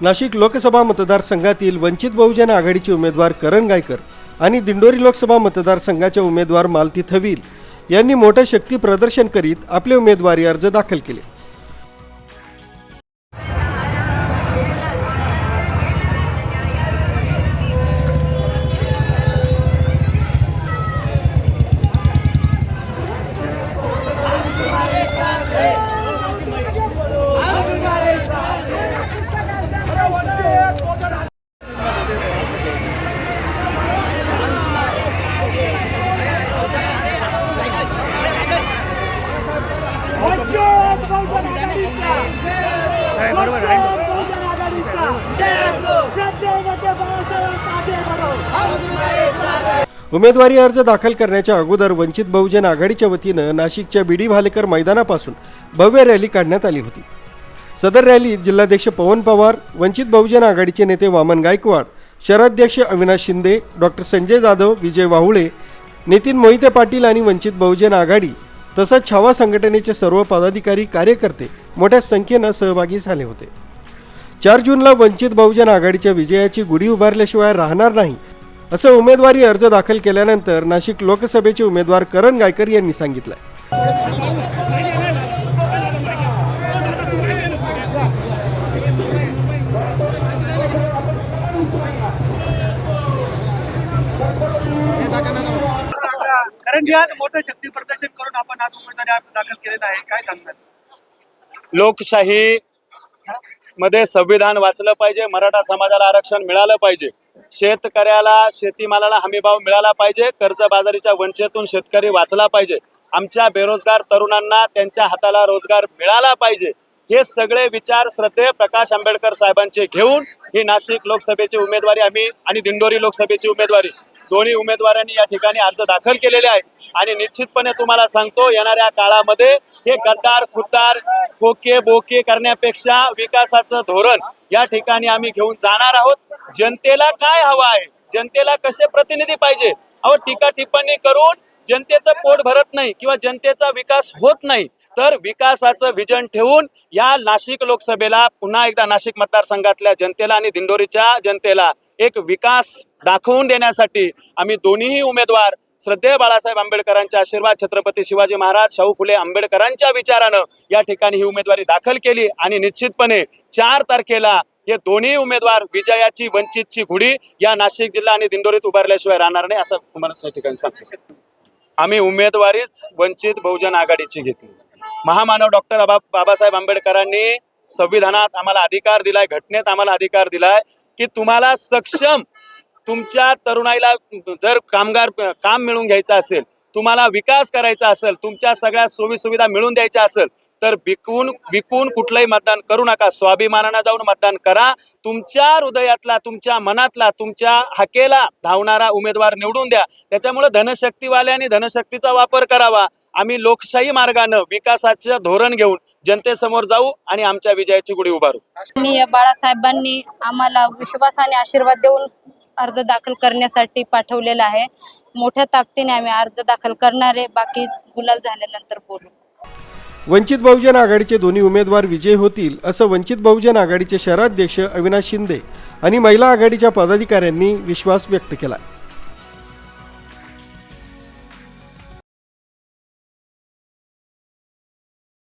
नाशिक लोकसभा मतदारसंघातील वंचित बहुजन आघाडीचे उमेदवार करण गायकर आणि दिंडोरी लोकसभा मतदारसंघाच्या उमेदवार मालती थवील यांनी मोठं शक्ती प्रदर्शन करीत आपले उमेदवारी अर्ज दाखल केले Hey बहुजन आघाडीचा वंचित बहुजन आघाडीचा श्रद्धेमध्ये बाळासाहेब पाटील उमेदवारी अर्ज दाखल करण्याच्या अगोदर वंचित बहुजन आघाडीच्या वतीनं नाशिकच्या बीडी भालेकर मैदानापासून भव्य रॅली काढण्यात आली होती. सदर रॅलीत जिल्हाध्यक्ष पवन पवार वंचित बहुजन आघाडीचे नेते वामन गायकवाड शहराध्यक्ष अविनाश शिंदे डॉक्टर संजय जाधव विजय वाहुळे नितीन मोहिते पाटील आणि वंचित बहुजन आघाडी तसंच छावा संघटनेचे सर्व पदाधिकारी कार्यकर्ते मोठ्या संख्येनं सहभागी झाले होते. चार जूनला वंचित बहुजन आघाडीच्या विजयाची गुढी उभारल्याशिवाय राहणार नाही असं उमेदवारी अर्ज दाखल केल्यानंतर नाशिक लोकसभेचे उमेदवार करण गायकर यांनी सांगितलं. कारण की आज मोठं शक्ती प्रदर्शन करून आपण आज उमेदवारी अर्ज दाखल केलेला आहे. काय सांगणार? लोकशाही मध्ये संविधान वाचलं पाहिजे मराठा समाजाला आरक्षण मिळालं पाहिजे. शेतकऱ्याला शेतीमालाला हमीभाव मिळाला पाहिजे. कर्जबाजारीच्या वंचेतून शेतकरी वाचला पाहिजे. आमच्या बेरोजगार तरुणांना त्यांच्या हाताला रोजगार मिळाला पाहिजे. हे सगळे विचार श्रद्धे प्रकाश आंबेडकर साहेबांचे घेऊन ही नाशिक लोकसभेची उमेदवारी आम्ही आणि दिंडोरी लोकसभेची उमेदवारी दोन्ही उमेदवारांनी या ठिकाणी अर्ज दाखल केलेले आहेत. आणि निश्चितपणे तुम्हाला सांगतो येणाऱ्या काळामध्ये हे गद्दार खुद्दार खोके बोके करण्यापेक्षा विकासाचं धोरण या ठिकाणी आम्ही घेऊन जाणार आहोत. जनतेला काय हवं आहे? जनतेला कसे प्रतिनिधी पाहिजे? अहो टीका टिप्पणी करून जनतेचं पोट भरत नाही किंवा जनतेचा विकास होत नाही. तर विकासाचं विजन ठेवून या नाशिक लोकसभेला पुन्हा एकदा नाशिक मतदारसंघातल्या जनतेला आणि दिंडोरीच्या जनतेला एक विकास दाखवून देण्यासाठी आम्ही दोन्हीही उमेदवार श्रद्धेय बाळासाहेब आंबेडकरांच्या आशीर्वाद छत्रपती शिवाजी महाराज शाहू फुले आंबेडकरांच्या विचारानं या ठिकाणी ही उमेदवारी दाखल केली आणि निश्चितपणे चार तारखेला हे दोन्ही उमेदवार विजयाची वंचितची घुडी या नाशिक जिल्हा आणि दिंडोरीत उभारल्याशिवाय राहणार नाही असं तुम्हाला ठिकाणी सांगतो. आम्ही उमेदवारीच वंचित बहुजन आघाडीची घेतली. महामानव डॉक्टर बाबासाहेब आंबेडकरांनी संविधानात आम्हाला अधिकार दिलाय घटनेत आम्हाला अधिकार दिलाय की तुम्हाला सक्षम तुमच्या तरुणाईला जर कामगार काम मिळवून घ्यायचं असेल तुम्हाला विकास करायचा असेल तुमच्या सगळ्या सोयी सुविधा मिळवून द्यायच्या असेल तर विकून विकून कुठलंही मतदान करू नका. स्वाभिमानानं जाऊन मतदान करा. तुमच्या हृदयातला तुमच्या मनातला तुमच्या हाकेला धावणारा उमेदवार निवडून द्या. त्याच्यामुळे धनशक्तीवाल्यांनी आणि धनशक्तीचा वापर करावा. आम्ही लोकशाही मार्गानं विकासाचं धोरण घेऊन जनतेसमोर जाऊ आणि आमच्या विजयाची गुढी उभारू. बाळासाहेबांनी आम्हाला विश्वासाने आशीर्वाद देऊन अर्ज दाखल करण्यासाठी पाठवलेला आहे. मोठ्या ताकदीने आम्ही अर्ज दाखल करणार आहे. बाकी गुलाल झाल्यानंतर बोलू. वंचित बहुजन आघाडीचे दोन्ही उमेदवार विजयी होतील असं वंचित बहुजन आघाडीचे शहराध्यक्ष अविनाश शिंदे आणि महिला आघाडीच्या पदाधिकाऱ्यांनी विश्वास व्यक्त केला